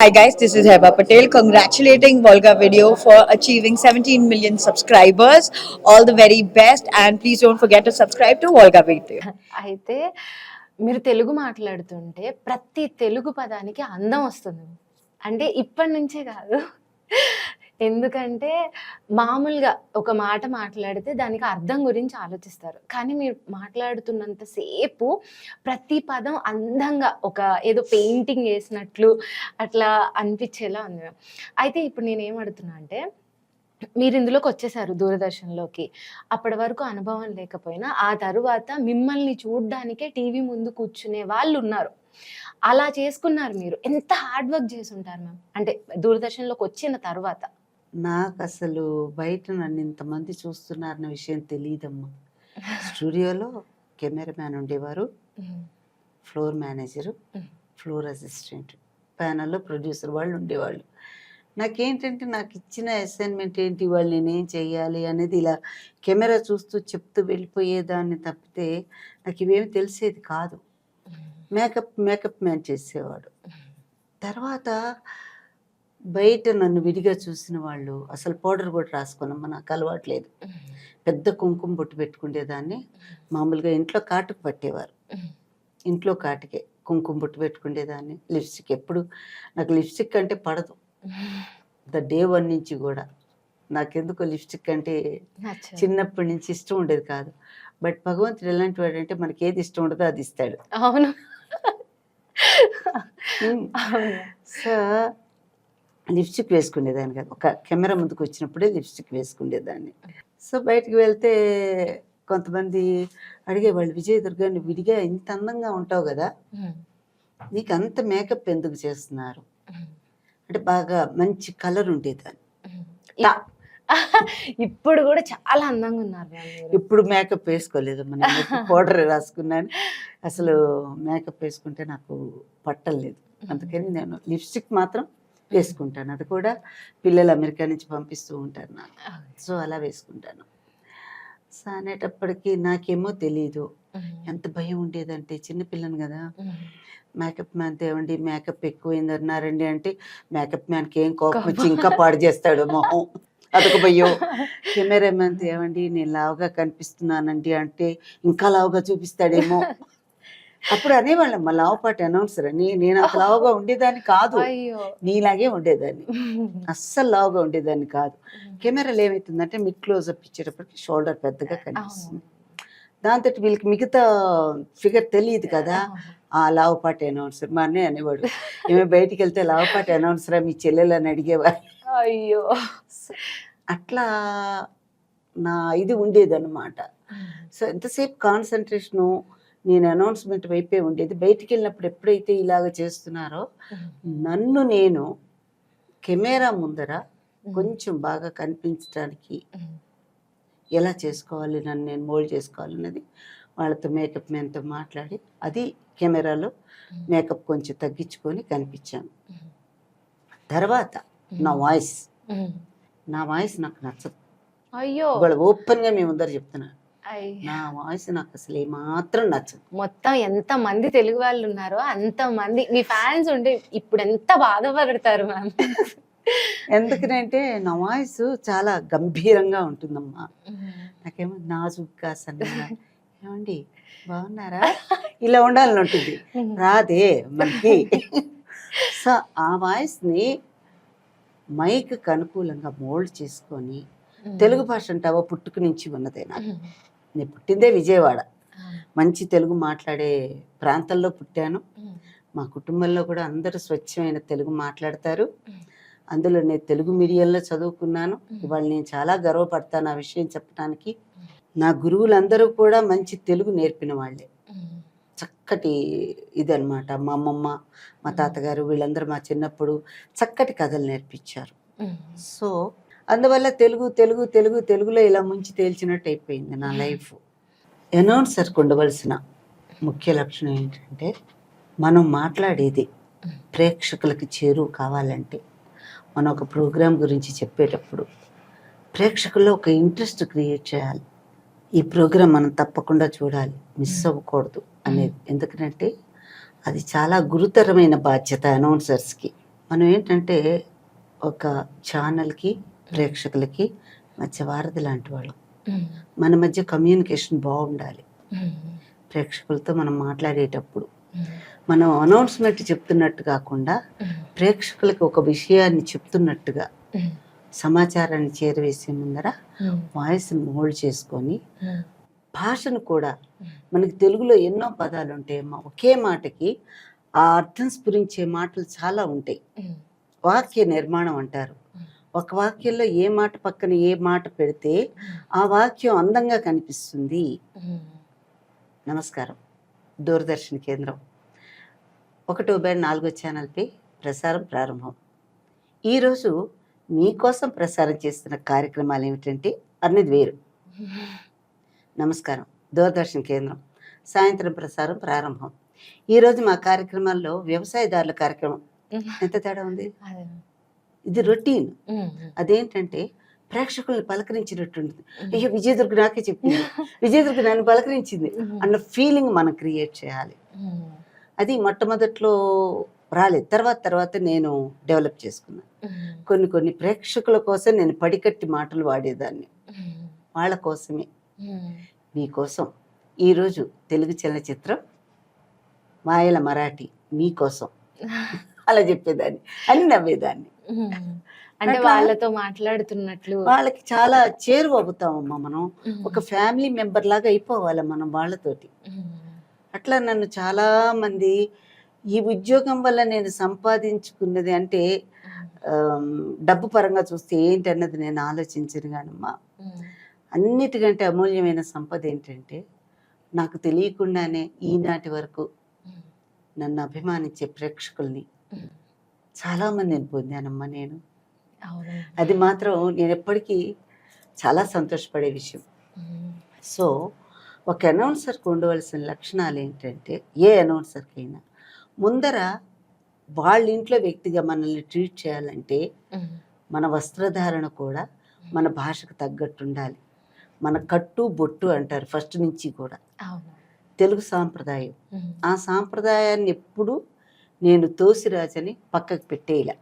Hi guys, this is Heba Patel congratulating Volga Video for achieving 17 million subscribers. All the very best and please don't forget to subscribe to Volga Video. అయితే మీరు తెలుగు మాట్లాడుతుంటే ప్రతి తెలుగు పదానికి అందం వస్తుంది అంటే ఇప్పటి నుంచే కాదు ఎందుకంటే మామూలుగా ఒక మాట మాట్లాడితే దానికి అర్థం గురించి ఆలోచిస్తారు. కానీ మీరు మాట్లాడుతున్నంతసేపు ప్రతి పదం అందంగా ఒక ఏదో పెయింటింగ్ వేసినట్లు అట్లా అనిపించేలా ఉంది అయితే ఇప్పుడు నేను ఏం అడుగుతున్నా అంటే మీరు ఇందులోకి వచ్చేసారు దూరదర్శన్లోకి. అప్పటి వరకు అనుభవం లేకపోయినా ఆ తరువాత మిమ్మల్ని చూడడానికే టీవీ ముందు కూర్చునే వాళ్ళు ఉన్నారు. అలా చేసుకున్నారు మీరు. ఎంత హార్డ్ వర్క్ చేసి ఉంటారు మ్యామ్? అంటే దూరదర్శన్లోకి వచ్చిన తర్వాత. నాకు అసలు బయట నన్ను ఇంతమంది చూస్తున్నారన్న విషయం తెలియదమ్మా స్టూడియోలో కెమెరామ్యాన్ ఉండేవారు. Floor manager. Floor assistant. ప్యానల్లో producer వాళ్ళు ఉండేవాళ్ళు. నాకేంటంటే నాకు ఇచ్చిన అసైన్మెంట్ ఏంటి వాళ్ళు నేనేం చెయ్యాలి అనేది ఇలా కెమెరా చూస్తూ చెప్తూ వెళ్ళిపోయేదాన్ని తప్పితే నాకు ఇవేమి తెలిసేది కాదు. మేకప్ మేకప్ మ్యాన్ చేసేవాడు. తర్వాత బయట నన్ను విడిగా చూసిన వాళ్ళు అసలు పౌడర్ కూడా రాసుకున్నామా నాకు అలవాట్లేదు పెద్ద కుంకుమ బొట్టు పెట్టుకునేదాన్ని మామూలుగా ఇంట్లో కాటుకు పట్టేవారు. ఇంట్లో కాటుకే కుంకుమ బొట్టు పెట్టుకునేదాన్ని లిప్స్టిక్ ఎప్పుడు నాకు లిప్స్టిక్ అంటే పడదు. ద డే వన్ నుంచి కూడా. నాకెందుకో లిప్స్టిక్ అంటే. చిన్నప్పటి నుంచి ఇష్టం ఉండేది కాదు. బట్ భగవంతుడు ఎలాంటి వాడు అంటే మనకి ఏది ఇష్టం ఉండదో అది ఇస్తాడు. అవును. సో లిప్స్టిక్ వేసుకునేదాన్ని కాదు. ఒక కెమెరా ముందుకు వచ్చినప్పుడే లిప్స్టిక్ వేసుకునేదాన్ని. సో బయటికి వెళ్తే కొంతమంది అడిగేవాళ్ళు విజయ దుర్గా నువ్వు విడిగా ఇంత అందంగా ఉంటావు కదా నీకు అంత మేకప్ ఎందుకు చేస్తున్నారు? అంటే బాగా మంచి కలర్ ఉండేదాన్ని. ఇప్- ఇప్పుడు కూడా చాలా అందంగా ఉన్నారు. ఇప్పుడు మేకప్ వేసుకోలేదు. మన పౌడర్ రాసుకున్నాను. అసలు మేకప్ వేసుకుంటే నాకు పట్టలేదు. అందుకని నేను లిప్స్టిక్ మాత్రం వేసుకుంటాను. అది కూడా పిల్లలు అమెరికా నుంచి పంపిస్తూ ఉంటారు నాకు. సో అలా వేసుకుంటాను. సో అనేటప్పటికి నాకేమో తెలియదు ఎంత భయం ఉండేదంటే చిన్నపిల్లని కదా. మేకప్ మ్యాన్ తేవండి మేకప్ ఎక్కువైంది అన్నారండి అంటే మేకప్ మ్యాన్కి ఏం కోపం వచ్చి ఇంకా పాడు చేస్తాడు మొహం. అదొక భయం. కెమెరా మ్యాన్ తేవండి నేను లావుగా కనిపిస్తున్నానండి అంటే ఇంకా లావుగా చూపిస్తాడేమో. అప్పుడు అనేవాళ్ళం మా లావుపాటి అనౌన్సర్ అని నేను అంత లావుగా ఉండేదాన్ని కాదు. నీలాగే ఉండేదాన్ని. అస్సలు లావుగా ఉండేదాన్ని కాదు. కెమెరాలు ఏమవుతుందంటే మిడ్ క్లోజ్అప్ ఇచ్చేటప్పటికి షోల్డర్ పెద్దగా కనిపిస్తుంది. దాంతో వీళ్ళకి మిగతా ఫిగర్ తెలియదు కదా. ఆ లావుపాటి అనౌన్సర్. మా అన్నయ్య అనేవాడు ఏమో బయటికి వెళ్తే లావుపాటి అనౌన్సరా? మీ చెల్లెలని అడిగేవారు. అయ్యో. అట్లా నా ఇది ఉండేదన్నమాట. సో ఎంతసేపు కాన్సన్ట్రేషను నేను అనౌన్స్మెంట్ వైపే ఉండేది. బయటికి వెళ్ళినప్పుడు ఎప్పుడైతే ఇలాగ చేస్తున్నారో నన్ను నేను కెమెరా ముందర కొంచెం బాగా కనిపించడానికి ఎలా చేసుకోవాలి నన్ను నేను మోల్డ్ చేసుకోవాలి అనేది వాళ్ళతో మేకప్ మ్యాన్తో మాట్లాడి అది కెమెరాలో మేకప్ కొంచెం తగ్గించుకొని కనిపించాను. తర్వాత నా వాయిస్ నా వాయిస్ నాకు నచ్చదు. అయ్యో! ఇవాళ ఓపెన్గా మేము ముందర చెప్తున్నా. అయ్యో. నా వాయిస్ నాకు అసలు ఏమాత్రం నచ్చదు. మొత్తం ఎంత మంది తెలుగు వాళ్ళు ఉన్నారో అంత మంది. మీ ఫ్యాన్స్ ఉంటే ఇప్పుడు ఎంత బాధపడతారు మ్యామ్. ఎందుకంటే నా వాయిస్ చాలా గంభీరంగా ఉంటుందమ్మా. నాకేమో నాజుగ్గా సన్నగా. ఏమండి బాగున్నారా? ఇలా ఉండాలని ఉంటుంది. రాదే మనకి. సో ఆ వాయిస్ని మైక్కి అనుకూలంగా మోల్డ్ చేసుకొని తెలుగు భాష అంటావా పుట్టుక నుంచి ఉన్నదే నాకు. నేను పుట్టిందే విజయవాడ. మంచి తెలుగు మాట్లాడే ప్రాంతంలో పుట్టాను. మా కుటుంబంలో కూడా అందరూ స్వచ్ఛమైన తెలుగు మాట్లాడతారు. అందులో నేను తెలుగు మీడియంలో చదువుకున్నాను. ఇవాళ నేను చాలా గర్వపడతాను ఆ విషయం చెప్పడానికి నా గురువులందరూ కూడా మంచి తెలుగు నేర్పిన వాళ్ళే. చక్కటి ఇదన్నమాట. మా అమ్మమ్మ మా తాతగారు వీళ్ళందరూ మా చిన్నప్పుడు చక్కటి కథలు నేర్పించారు. సో అందువల్ల తెలుగు తెలుగు తెలుగు తెలుగులో ఇలా ముంచి తేల్చినట్టు అయిపోయింది నా లైఫ్. అనౌన్సర్కి ఉండవలసిన ముఖ్య లక్షణం ఏంటంటే మనం మాట్లాడేది ప్రేక్షకులకి చేరువ కావాలంటే మనం ఒక ప్రోగ్రాం గురించి చెప్పేటప్పుడు ప్రేక్షకుల్లో ఒక ఇంట్రెస్ట్ క్రియేట్ చేయాలి. ఈ ప్రోగ్రాం మనం తప్పకుండా చూడాలి మిస్ అవ్వకూడదు అనేది. ఎందుకంటే అది చాలా గురుతరమైన బాధ్యత అనౌన్సర్స్కి. మనం ఏంటంటే ఒక ఛానల్కి ప్రేక్షకులకి మధ్య వారధి లాంటి వాళ్ళం. మన మధ్య కమ్యూనికేషన్ బాగుండాలి. ప్రేక్షకులతో మనం మాట్లాడేటప్పుడు. మనం అనౌన్స్మెంట్ చెప్తున్నట్టు కాకుండా ప్రేక్షకులకి ఒక విషయాన్ని చెప్తున్నట్టుగా సమాచారాన్ని చేరవేసే ముందర వాయిస్ని మోల్డ్ చేసుకొని భాషను కూడా మనకి తెలుగులో ఎన్నో పదాలు ఉంటాయి ఒకే మాటకి ఆ అర్థం స్ఫురించే మాటలు చాలా ఉంటాయి. వాక్య నిర్మాణం అంటారు. ఒక వాక్యంలో ఏ మాట పక్కన ఏ మాట పెడితే ఆ వాక్యం అందంగా కనిపిస్తుంది. నమస్కారం. దూరదర్శన్ కేంద్రం. ఒకటో బై నాలుగో ఛానల్పై ప్రసారం ప్రారంభం. ఈరోజు మీకోసం ప్రసారం చేస్తున్న కార్యక్రమాలు ఏమిటంటే అన్నది వేరు. నమస్కారం. దూరదర్శన్ కేంద్రం. సాయంత్రం ప్రసారం ప్రారంభం. ఈరోజు మా కార్యక్రమాల్లో వ్యవసాయదారుల కార్యక్రమం. ఎంత తేడా ఉంది? ఇది రొటీన్. అదేంటంటే ప్రేక్షకుల్ని పలకరించినట్టుంది అయ్యో విజయదుర్గ నాకే చెప్పింది. విజయదుర్గ నన్ను పలకరించింది అన్న ఫీలింగ్ మనం క్రియేట్ చేయాలి. అది మొట్టమొదట్లో రాలేదు. తర్వాత తర్వాత నేను డెవలప్ చేసుకున్నాను కొన్ని కొన్ని ప్రేక్షకుల కోసం నేను పడికట్టి మాటలు వాడేదాన్ని. వాళ్ళ కోసమే. మీకోసం ఈరోజు తెలుగు చలనచిత్రం మాయల మరాఠీ మీకోసం అలా చెప్పేదాన్ని. అని నవ్వేదాన్ని. అంటే వాళ్ళతో మాట్లాడుతున్నట్లు. వాళ్ళకి చాలా చేరువ అవుతామమ్మా మనం. ఒక ఫ్యామిలీ మెంబర్ లాగా అయిపోవాలి మనం వాళ్ళతోటి. అట్లా నన్ను చాలా మంది ఈ ఉద్యోగం వల్ల నేను సంపాదించుకున్నది అంటే డబ్బు పరంగా చూస్తే ఏంటి అన్నది నేను ఆలోచించను కానమ్మా అన్నిటికంటే అమూల్యమైన సంపద ఏంటంటే నాకు తెలియకుండానే ఈనాటి వరకు నన్ను అభిమానించే ప్రేక్షకుల్ని చాలామందిని పొందానమ్మా నేను. అది మాత్రం నేను ఎప్పటికీ చాలా సంతోషపడే విషయం. సో ఒక అనౌన్సర్కి ఉండవలసిన లక్షణాలు ఏంటంటే ఏ అనౌన్సర్కైనా ముందర వాళ్ళ ఇంట్లో వ్యక్తిగా మనల్ని ట్రీట్ చేయాలంటే మన వస్త్రధారణ కూడా మన భాషకు తగ్గట్టు ఉండాలి. మన కట్టు బొట్టు అంటారు ఫస్ట్ నుంచి కూడా. తెలుగు సాంప్రదాయం. ఆ సాంప్రదాయాన్ని ఎప్పుడు నేను తోసిరాజని పక్కకు పెట్టేయలే.